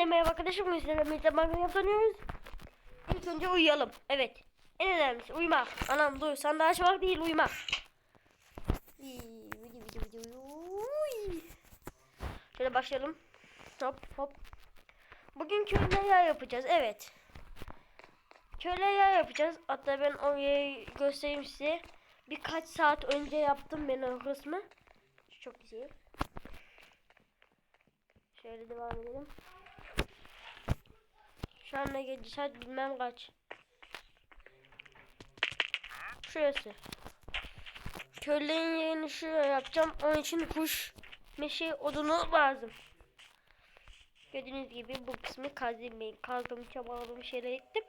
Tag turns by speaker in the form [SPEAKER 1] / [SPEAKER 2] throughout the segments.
[SPEAKER 1] Hepinize merhaba sizlerle birlikte Minecraft oynuyoruz. İlk önce uyuyalım. Evet. En önemlisi uyumak. Anam dur daha açmak değil uyumak. Şöyle başlayalım. Hop hop. Bugün köyle yağ yapacağız. Evet. Köyle yağ yapacağız. Hatta ben o yağı göstereyim size. Birkaç saat önce yaptım ben o kısmı. Çok güzel. Şöyle devam edelim. Şu an ne gece saat bilmem kaç. Şurası. Köllerin yerini şuraya yapacağım. Onun için kuş meşe odunu lazım. Gördüğünüz gibi bu kısmı kazdım. Kazdım, çabaladım, şeyler ettim.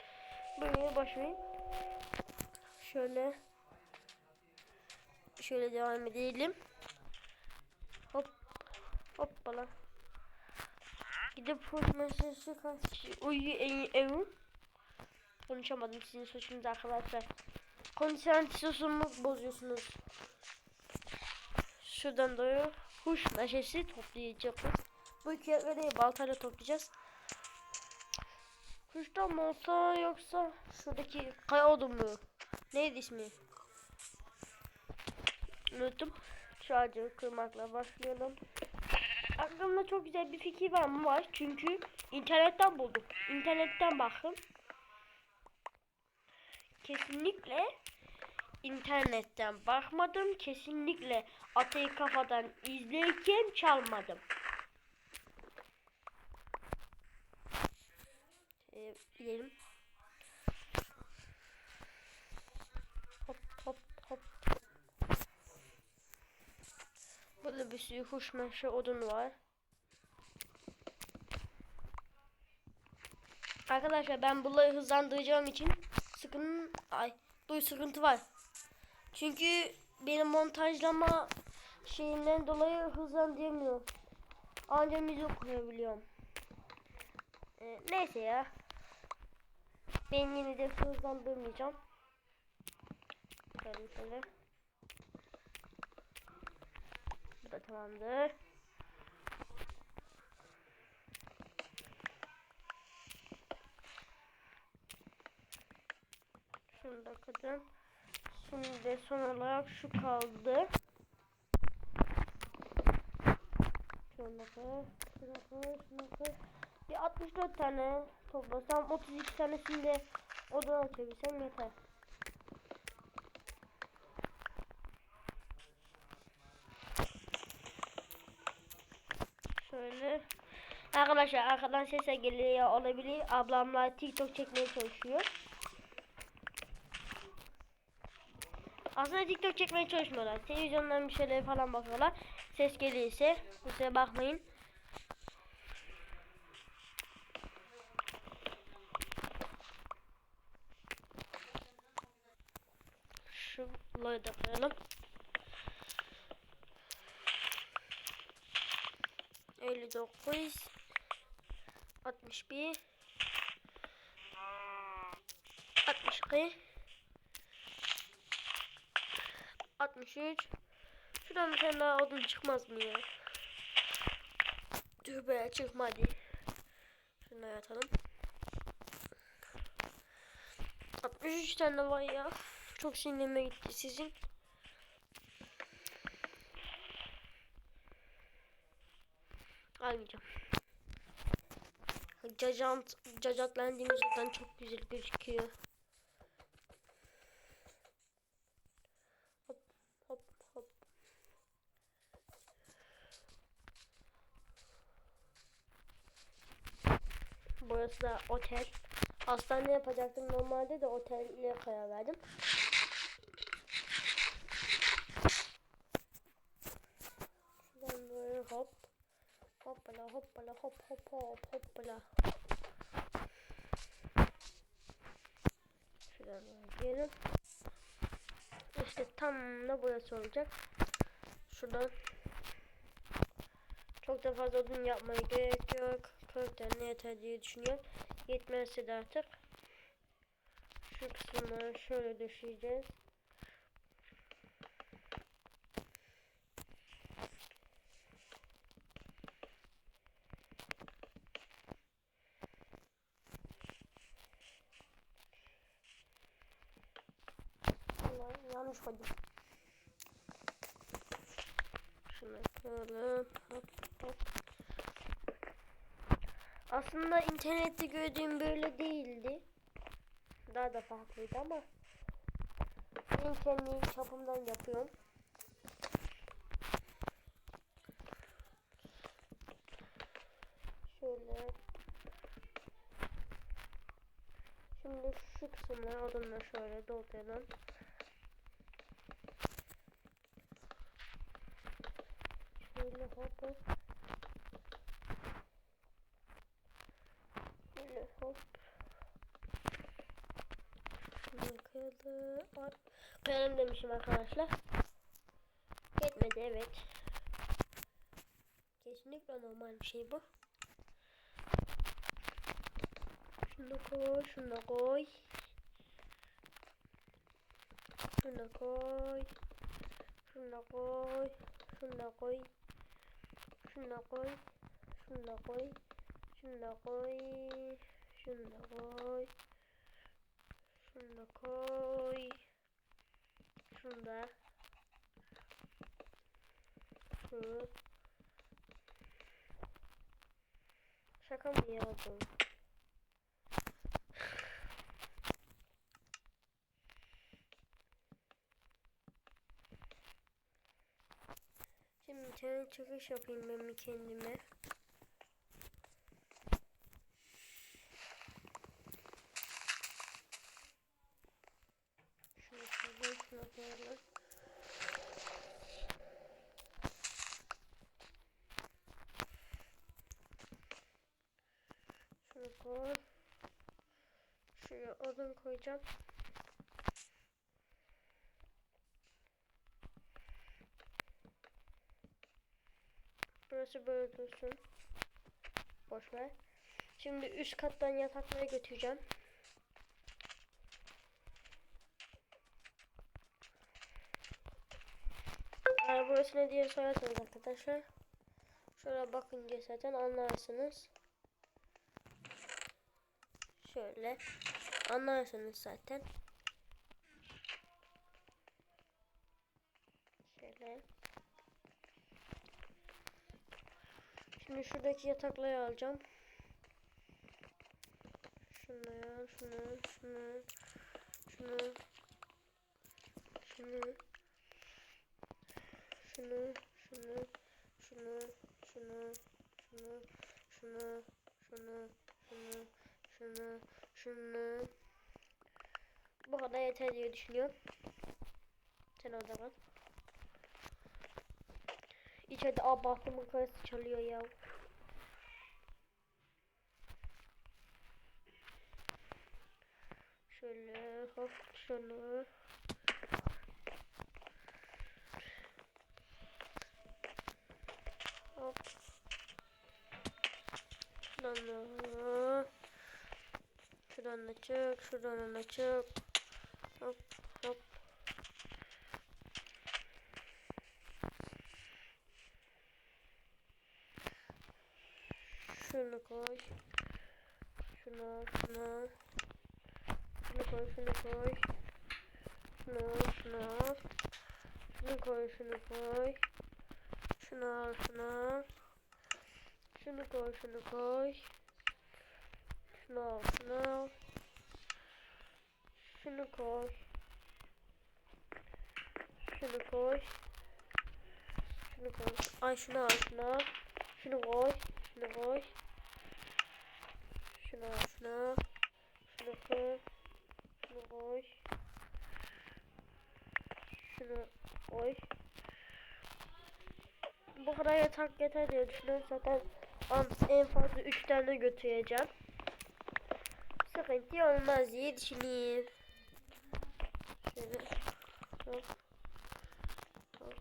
[SPEAKER 1] Buraya başlayayım. Şöyle şöyle devam edelim. Hop hoppala. Gidip kaç uyu evim. Konuşamadım sizin suçunuz arkadaşlar. Konsantrasyonumu bozuyorsunuz. Şuradan doğru huş meşesi toplayacağız. Bu iki değil baltayla toplayacağız. Kuştan mı olsa yoksa şuradaki kaya odun mu? Neydi ismi? Unuttum. Şu ağacı kırmakla başlayalım. Aklımda çok güzel bir fikir var mı? Var. Çünkü internetten buldum. İnternetten baktım. Kesinlikle internetten bakmadım. Kesinlikle atayı kafadan izlerken çalmadım. Ee, gidelim. Hop hop hop. Burada bir sürü meşe odun var. Arkadaşlar ben bunları hızlandıracağım için sıkın ay duy sıkıntı var. Çünkü benim montajlama şeyinden dolayı hızlandıramıyor. Ancak müzik koyabiliyorum. Ee, neyse ya. Ben yine de hızlandırmayacağım. Şöyle şöyle. Bu da tamamdır. Şunu da kadın. Şimdi son olarak şu kaldı. Şuna koy, şuna koy. Bir 64 tane toplasam 32 tanesini de odadan açabilsem yeter. Şöyle. Arkadaşlar arkadan sese geliyor olabilir. Ablamla TikTok çekmeye çalışıyor. Aslında TikTok çekmeye çalışmıyorlar. Televizyondan bir şeyler falan bakıyorlar. Ses gelirse kusura bakmayın. Şunları da koyalım. 59 61 62 63 Şuradan bir tane daha odun çıkmaz mı ya? Dur be çıkmadı. Şunu yatalım. 63 tane var ya. Çok sinirime gitti sizin. Almayacağım. Cacant, cacatlandığımız zaten çok güzel gözüküyor. Hop hop hop. Burası da otel. Hastane yapacaktım normalde de otelle karar verdim. Şuradan böyle hop. Hoppala hop hop hop hoppala. Şuradan gelin. İşte tam da burası olacak. Şuradan çok da fazla odun yapmaya gerek yok. 40 tane yeter diye düşünüyorum. Yetmezse de artık şu kısmını şöyle düşeceğiz. Konuşmadım. Şunu koyalım. Hop hop. Aslında internette gördüğüm böyle değildi. Daha da farklıydı ama ben kendi çapımdan yapıyorum. Şöyle. Şimdi şu kısımları odunla şöyle dolduralım. Şöyle hop hop. Şöyle hop. Şunu koyalım. Ay, Koyalım demişim arkadaşlar. Yetmedi evet. Kesinlikle normal bir şey bu. Şunu koy, şunu koy. Şunu koy. Şunu koy. Şunu koy. Şunu koy. Şunu koy. Şunu koy. Şunu koy. Şunu koy. Şunu da. Şu. Şaka mı? Şimdi çıkış yapayım ben kendime. Şunu koyalım, şunu koyalım. Şunu koy. Şuraya odun koyacağım. Burası böyle dursun. Boş ver. Şimdi üst kattan yataklara götüreceğim. Eğer burası ne diye sorarsanız arkadaşlar. Şöyle bakınca zaten anlarsınız. Şöyle anlarsınız zaten. Şöyle. Şimdi şuradaki yatakları alacağım. Ya, şunu, şunu, şunu, şunu, şunu, şunu, şunu, şunu, şunu, şunu, şunu, şunu, şunu, şunu. Bu kadar yeter diye düşünüyorum. Sen orada kal. İçeride abartımın karısı çalıyor ya. Şöyle hop şunu. Hop. Şuradan da. Şuradan da çık. Şuradan da çık. Hop hop. Şunu koy. Şunu, şunu. Şunu koy, şunu koy. Şunu, şunu. Şunu koy, şunu koy. Şunu al, şunu al. Şunu koy, şunu koy. Şunu al, şunu al. Şunu koy. Şunu koy. Şunu koy. Ay şunu al, şunu al. Şunu koy. Şunu koy. Şunu al, şunu al. Şunu koy. Koy. Şunu koy. Bu kadar yatak yeter diye düşünüyorum. Zaten en fazla 3 tane götüreceğim. Sıkıntı olmaz diye düşünüyorum. Şöyle. Hop. Hop.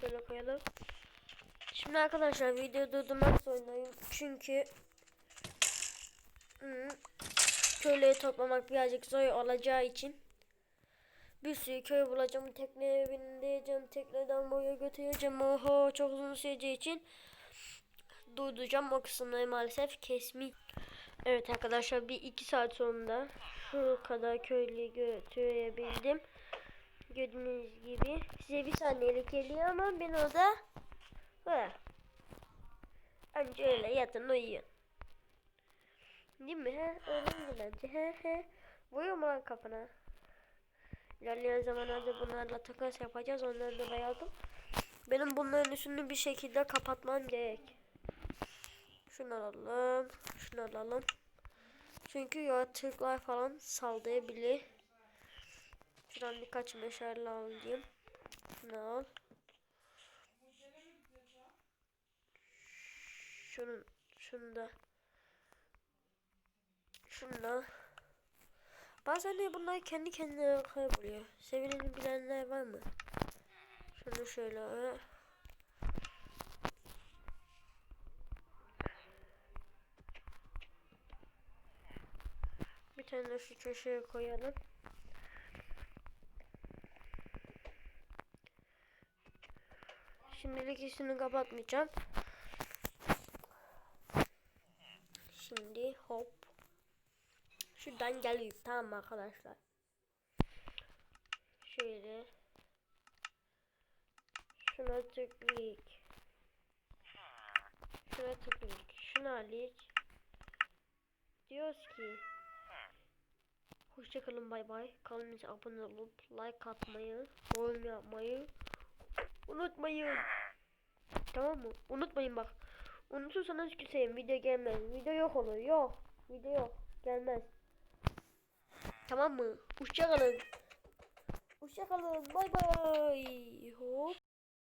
[SPEAKER 1] Şöyle koyalım. Şimdi arkadaşlar video durdurmak zorundayım. Çünkü hmm, köyleri toplamak birazcık zor olacağı için bir sürü köy bulacağım. Tekneye bindireceğim. Tekneden boya götüreceğim. Oho çok uzun süreceği için durduracağım. O kısımları maalesef kesmi. Evet arkadaşlar bir iki saat sonunda şu kadar köylü götürebildim. Gördüğünüz gibi size bir saniyelik geliyor ama ben orada Hı. Önce öyle yatın uyuyun. Değil mi? He? Öyle bence? He he. Vuruyor mu lan kafana? İlerleyen zamanlarda bunlarla takas yapacağız. Onları da bayaldım. Benim bunların üstünü bir şekilde kapatmam gerek. Şunu alalım. Şunu alalım. Çünkü yaratıklar falan saldırabilir. Şuradan birkaç meşale alayım. Şunu al. Şunun, şunu da. Şunu da. Bazen de bunlar kendi kendine kayboluyor. Sevileni bilenler var mı? Şunu şöyle. Bir tane de şu köşeye koyalım. Şimdilik üstünü kapatmayacağım. Şimdi hop. Şuradan geliyor. Tamam arkadaşlar. Şöyle. Şuna tıklayık. Şuna tıklayık. Şunu alayım. Diyoruz ki Hoşçakalın bay bay. Kanalımıza abone olup like atmayı, yorum yapmayı unutmayın. Tamam mı? Unutmayın bak. Unutursanız küseyim. Video gelmez. Video yok olur. Yok. Video yok. Gelmez. Tamam mı? Hoşçakalın. Hoşçakalın. Bay bay. Hop.